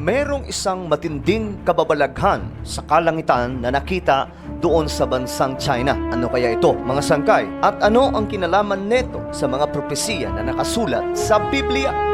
merong isang matinding kababalaghan sa kalangitan na nakita doon sa bansang China. Ano kaya ito, mga sangkay? At ano ang kinalaman neto sa mga propesiya na nakasulat sa Biblia?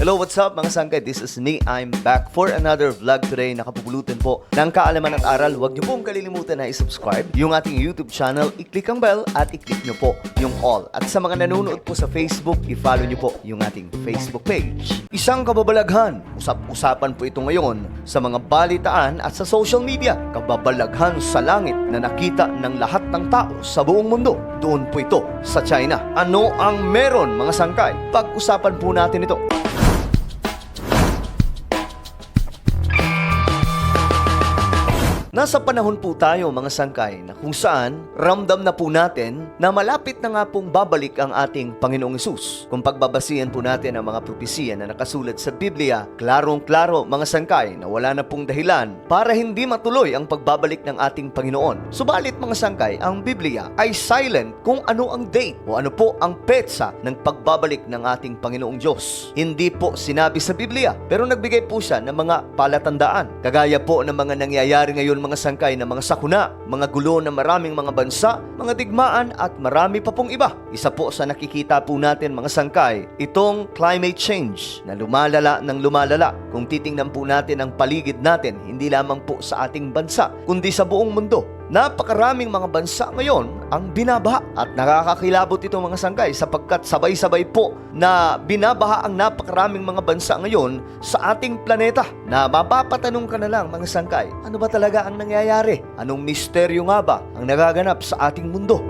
Hello, what's up mga sangkay? This is me. I'm back for another vlog today. Nakapupulutan po ng kaalaman at aral. Huwag niyo pong kalilimutan na i-subscribe yung ating YouTube channel. I-click ang bell at i-click niyo po yung all. At sa mga nanonood po sa Facebook, i-follow niyo po yung ating Facebook page. Isang kababalaghan. Usap-usapan po ito ngayon sa mga balitaan at sa social media. Kababalaghan sa langit na nakita ng lahat ng tao sa buong mundo. Doon po ito sa China. Ano ang meron mga sangkay? Pag-usapan po natin ito. Nasa panahon po tayo mga sangkay na kung saan ramdam na po natin na malapit na nga pong babalik ang ating Panginoong Isus. Kung pagbabasihan po natin ang mga propesiya na nakasulat sa Biblia, klarong-klaro mga sangkay na wala na pong dahilan para hindi matuloy ang pagbabalik ng ating Panginoon. Subalit mga sangkay, ang Biblia ay silent kung ano ang date o ano po ang petsa ng pagbabalik ng ating Panginoong Diyos. Hindi po sinabi sa Biblia, pero nagbigay po siya ng mga palatandaan. Kagaya po ng mga nangyayari ngayon mga sangkay na mga sakuna, mga gulo ng maraming mga bansa, mga digmaan at marami pa pong iba. Isa po sa nakikita po natin mga sangkay, itong climate change na lumalala ng lumalala. Kung titingnan po natin ang paligid natin, hindi lamang po sa ating bansa, kundi sa buong mundo. Napakaraming mga bansa ngayon ang binabaha at nakakakilabot ito mga sangkay sapagkat sabay-sabay po na binabaha ang napakaraming mga bansa ngayon sa ating planeta na mapapatanong ka na lang mga sangkay, ano ba talaga ang nangyayari? Anong misteryo nga ba ang nagaganap sa ating mundo?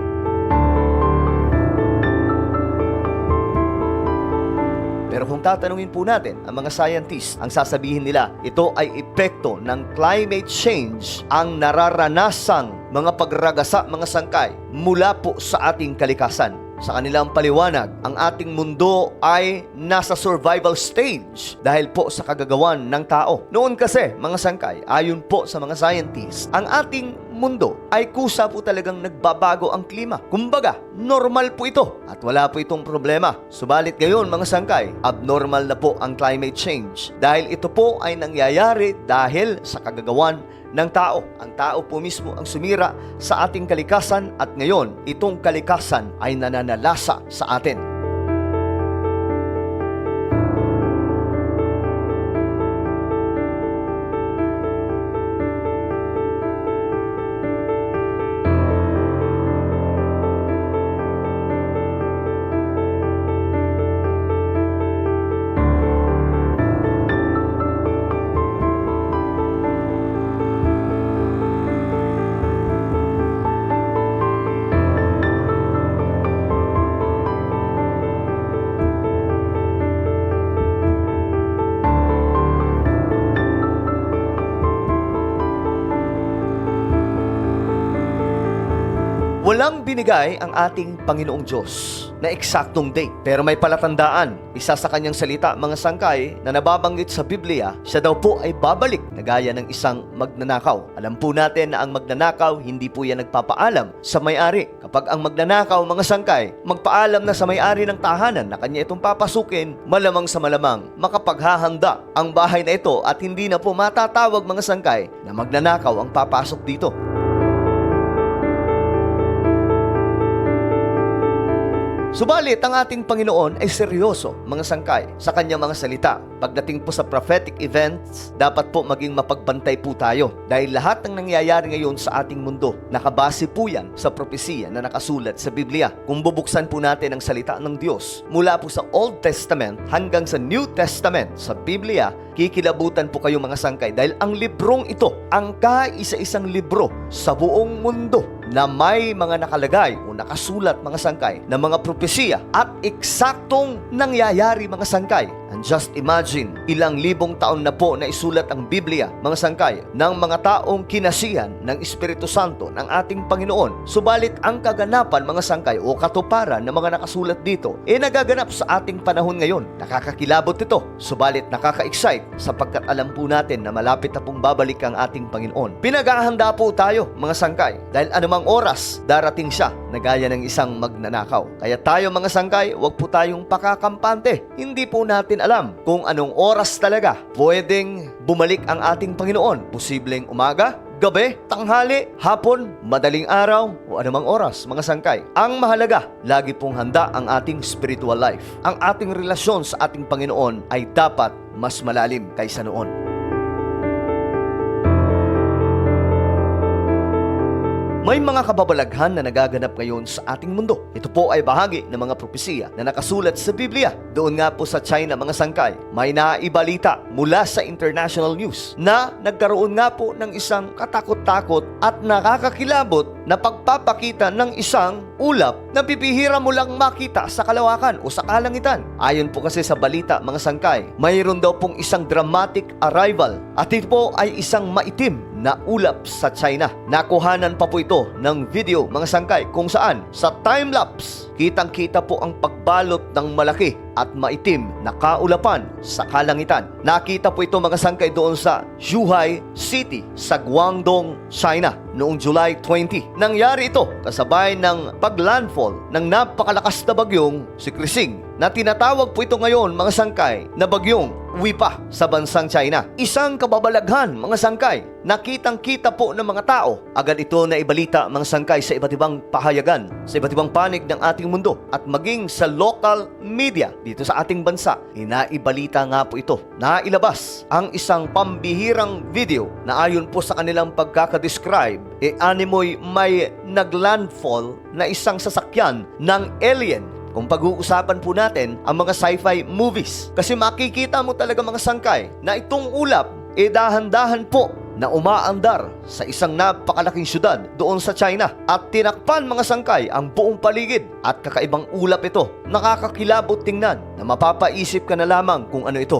Pero kung tatanungin po natin ang mga scientists, ang sasabihin nila, ito ay epekto ng climate change ang nararanasang mga pagragasa, mga sangkay mula po sa ating kalikasan. Sa kanilang paliwanag, ang ating mundo ay nasa survival stage dahil po sa kagagawan ng tao. Noon kasi, mga sangkay, ayon po sa mga scientists, ang ating mundo ay kusa po talagang nagbabago ang klima. Kumbaga, normal po ito at wala po itong problema. Subalit ngayon mga sangkay, abnormal na po ang climate change dahil ito po ay nangyayari dahil sa kagagawan ng tao. Ang tao po mismo ang sumira sa ating kalikasan at ngayon itong kalikasan ay nananalasa sa atin. Walang binigay ang ating Panginoong Diyos na eksaktong date. Pero may palatandaan. Isa sa kanyang salita, mga sangkay, na nababanggit sa Biblia, siya daw po ay babalik na gaya ng isang magnanakaw. Alam po natin na ang magnanakaw, hindi po yan nagpapaalam sa may-ari. Kapag ang magnanakaw, mga sangkay, magpaalam na sa may-ari ng tahanan na kanya itong papasukin, malamang sa malamang, makapaghahanda ang bahay na ito at hindi na po matatawag mga sangkay na magnanakaw ang papasok dito. Subalit, ang ating Panginoon ay seryoso, mga sangkay, sa kanyang mga salita. Pagdating po sa prophetic events, dapat po maging mapagbantay po tayo. Dahil lahat ng nangyayari ngayon sa ating mundo, nakabase po yan sa propesiya na nakasulat sa Biblia. Kung bubuksan po natin ang salita ng Diyos, mula po sa Old Testament hanggang sa New Testament, sa Biblia, kikilabutan po kayo mga sangkay dahil ang librong ito, ang kaisa-isang libro sa buong mundo na may mga nakalagay o nakasulat mga sangkay na mga propesiya at eksaktong nangyayari mga sangkay. And just imagine, ilang libong taon na po na isulat ang Biblia, mga sangkay, ng mga taong kinasihan ng Espiritu Santo ng ating Panginoon. Subalit ang kaganapan mga sangkay o katuparan ng mga nakasulat dito, eh nagaganap sa ating panahon ngayon. Nakakakilabot ito, subalit nakaka-excite sapagkat alam po natin na malapit na pong babalik ang ating Panginoon. Pinaghahanda po tayo mga sangkay dahil anumang oras darating siya na gaya ng isang magnanakaw. Kaya tayo mga sangkay, huwag po tayong pakakampante. Hindi po natin alam kung anong oras talaga pwedeng bumalik ang ating Panginoon. Posibleng umaga, gabi, tanghali, hapon, madaling araw, o anumang oras, mga sangkay. Ang mahalaga, lagi pong handa ang ating spiritual life. Ang ating relasyon sa ating Panginoon ay dapat mas malalim kaysa noon. May mga kababalaghan na nagaganap ngayon sa ating mundo. Ito po ay bahagi ng mga propesiya na nakasulat sa Biblia. Doon nga po sa China mga sangkay, may naibalita mula sa international news na nagkaroon nga po ng isang katakot-takot at nakakakilabot na pagpapakita ng isang ulap na bibihira mo lang makita sa kalawakan o sa kalangitan. Ayon po kasi sa balita mga sangkay, mayroon daw pong isang dramatic arrival at ito po ay isang maitim na ulap sa China. Nakuhanan pa po ito ng video mga sangkay kung saan sa time-lapse kitang-kita po ang pagbalot ng malaki at maitim na kaulapan sa kalangitan. Nakita po ito mga sangkay doon sa Zhuhai City sa Guangdong, China noong July 20. Nangyari ito kasabay ng paglandfall ng napakalakas na bagyong si Krising na tinatawag po ito ngayon mga sangkay na bagyong Wipa sa bansang China. Isang kababalaghan mga sangkay nakitang-kita po ng mga tao. Agad ito na ibalita mga sangkay sa iba't ibang pahayagan, sa iba't ibang panig ng ating mundo at maging sa local media dito sa ating bansa. Inaibalita nga po ito. Nailabas ang isang pambihirang video na ayon po sa kanilang pagkakadescribe, e animoy may naglandfall na isang sasakyan ng alien kung pag-uusapan po natin ang mga sci-fi movies. Kasi makikita mo talaga mga sangkay na itong ulap, e dahan-dahan po na umaandar sa isang napakalaking syudad doon sa China at tinakpan mga sangkay ang buong paligid at kakaibang ulap ito. Nakakakilabot tingnan na mapapaisip ka na lamang kung ano ito.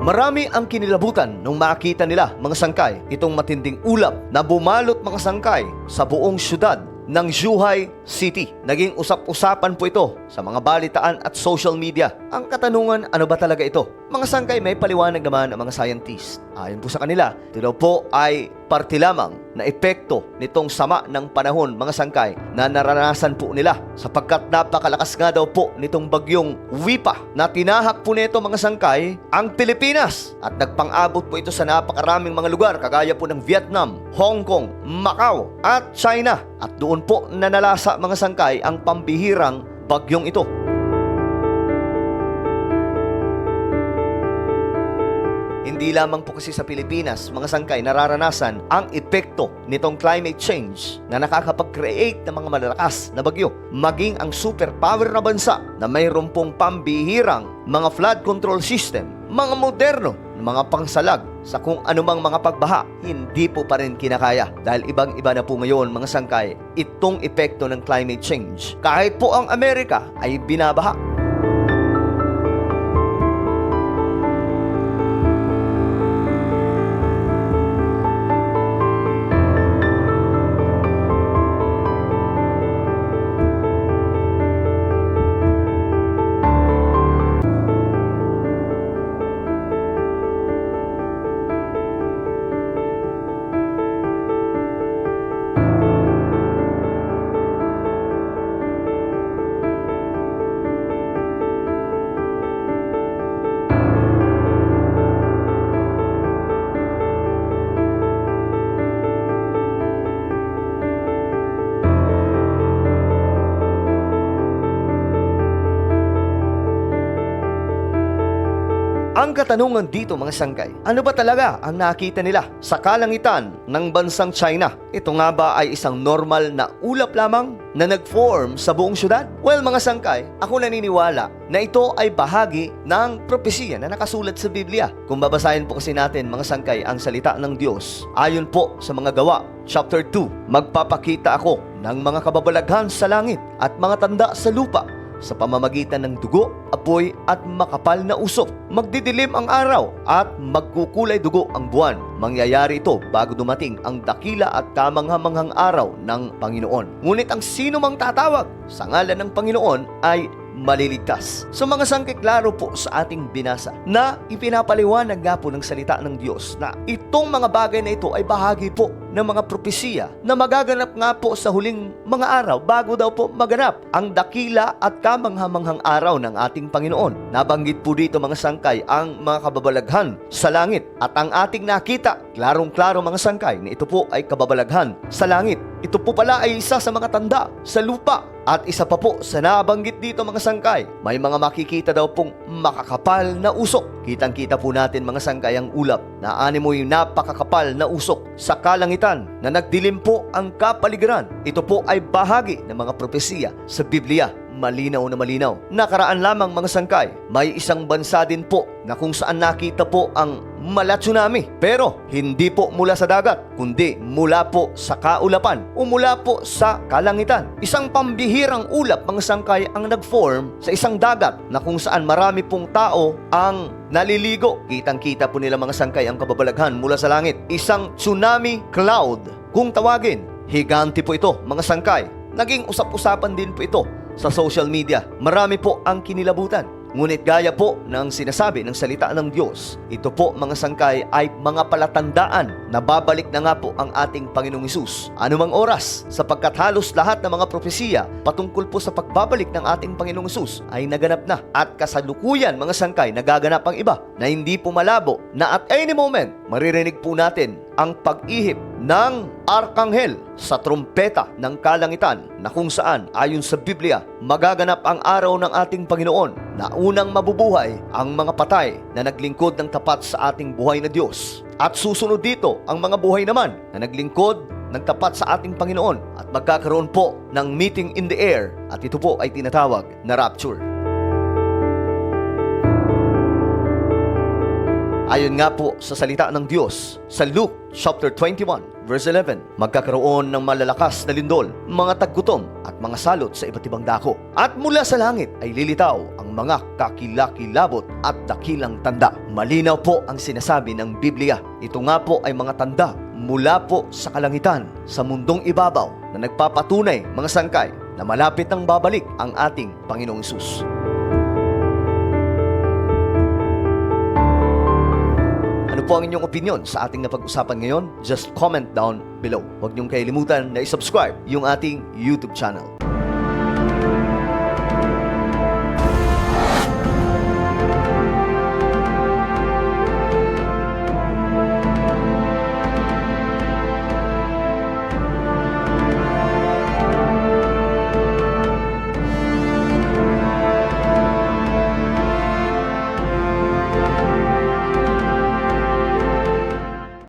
Marami ang kinilabutan nung makita nila mga sangkay itong matinding ulap na bumalot mga sangkay sa buong syudad ng Zhuhai City. Naging usap-usapan po ito sa mga balitaan at social media. Ang katanungan, ano ba talaga ito? Mga sangkay may paliwanag naman ang mga scientist. Ayon po sa kanila, ito daw po ay parte lamang na epekto nitong sama ng panahon mga sangkay na naranasan po nila sapagkat napakalakas nga daw po nitong bagyong Wipa na tinahak po nito mga sangkay ang Pilipinas at nagpang-abot po ito sa napakaraming mga lugar kagaya po ng Vietnam, Hong Kong, Macau at China at doon po nanalasa mga sangkay ang pambihirang bagyong ito. Hindi lamang po kasi sa Pilipinas, mga sangkay, nararanasan ang epekto nitong climate change na nakakapag-create ng mga malalakas na bagyo. Maging ang superpower na bansa na mayroon pong pambihirang mga flood control system, mga moderno na mga pangsalag sa kung anumang mga pagbaha, hindi po pa rin kinakaya dahil ibang-iba na po ngayon mga sangkay itong epekto ng climate change. Kahit po ang Amerika ay binabaha. Ang katanungan dito mga sangkay, ano ba talaga ang nakita nila sa kalangitan ng bansang China? Ito nga ba ay isang normal na ulap lamang na nag-form sa buong syudad? Well mga sangkay, ako naniniwala na ito ay bahagi ng propesiya na nakasulat sa Biblia. Kung babasahin po kasi natin mga sangkay ang salita ng Diyos, ayon po sa mga gawa, chapter 2, magpapakita ako ng mga kababalaghan sa langit at mga tanda sa lupa sa pamamagitan ng dugo, apoy at makapal na usok. Magdidilim ang araw at magkukulay dugo ang buwan. Mangyayari ito bago dumating ang dakila at kamanghamanghang araw ng Panginoon. Ngunit ang sino mang tatawag sa ngalan ng Panginoon ay maliligtas. So mga sangkik klaro po sa ating binasa na ipinapaliwanag nga po ng salita ng Diyos na itong mga bagay na ito ay bahagi po ng mga propesiya na magaganap nga po sa huling mga araw bago daw po maganap ang dakila at kamanghamanghang araw ng ating Panginoon. Nabanggit po dito mga sangkay ang mga kababalaghan sa langit at ang ating nakita, klarong-klaro mga sangkay na ito po ay kababalaghan sa langit. Ito po pala ay isa sa mga tanda sa lupa at isa pa po sa nabanggit dito mga sangkay, may mga makikita daw pong makakapal na usok. Kitang-kita po natin mga sangkay ang ulap na animoy napakakapal na usok sa kalangitan na nagdilim po ang kapaligiran. Ito po ay bahagi ng mga propesiya sa Biblia malinaw na malinaw. Nakaraan lamang mga sangkay, may isang bansa din po na kung saan nakita po ang mala tsunami. Pero hindi po mula sa dagat, kundi mula po sa kaulapan o mula po sa kalangitan. Isang pambihirang ulap mga sangkay ang nag-form sa isang dagat na kung saan marami pong tao ang naliligo. Kitang-kita po nila mga sangkay ang kababalaghan mula sa langit. Isang tsunami cloud. Kung tawagin, higante po ito mga sangkay. Naging usap-usapan din po ito sa social media. Marami po ang kinilabutan. Ngunit gaya po ng sinasabi ng salita ng Diyos, ito po mga sangkay ay mga palatandaan na babalik na nga po ang ating Panginoong Isus. Anumang oras, sapagkat halos lahat ng mga propesiya patungkol po sa pagbabalik ng ating Panginoong Isus ay naganap na. At kasalukuyan mga sangkay, nagaganap ang iba na hindi po malabo na at any moment, maririnig po natin ang pag-ihip ng arkanghel sa trumpeta ng kalangitan na kung saan ayon sa Biblia magaganap ang araw ng ating Panginoon na unang mabubuhay ang mga patay na naglingkod ng tapat sa ating buhay na Diyos. At susunod dito ang mga buhay naman na naglingkod ng tapat sa ating Panginoon at magkakaroon po ng meeting in the air at ito po ay tinatawag na rapture. Ayon nga po sa salita ng Diyos sa Luke chapter 21 verse 11, magkakaroon ng malalakas na lindol, mga taggutom at mga salot sa iba't ibang dako. At mula sa langit ay lilitaw ang mga kakilakilabot at dakilang tanda. Malinaw po ang sinasabi ng Biblia. Ito nga po ay mga tanda mula po sa kalangitan, sa mundong ibabaw na nagpapatunay mga sangkay na malapit nang babalik ang ating Panginoong Isus. Ano po ang inyong opinion sa ating napag-usapan ngayon? Just comment down below. Huwag niyong kailimutan na i-subscribe yung ating YouTube channel.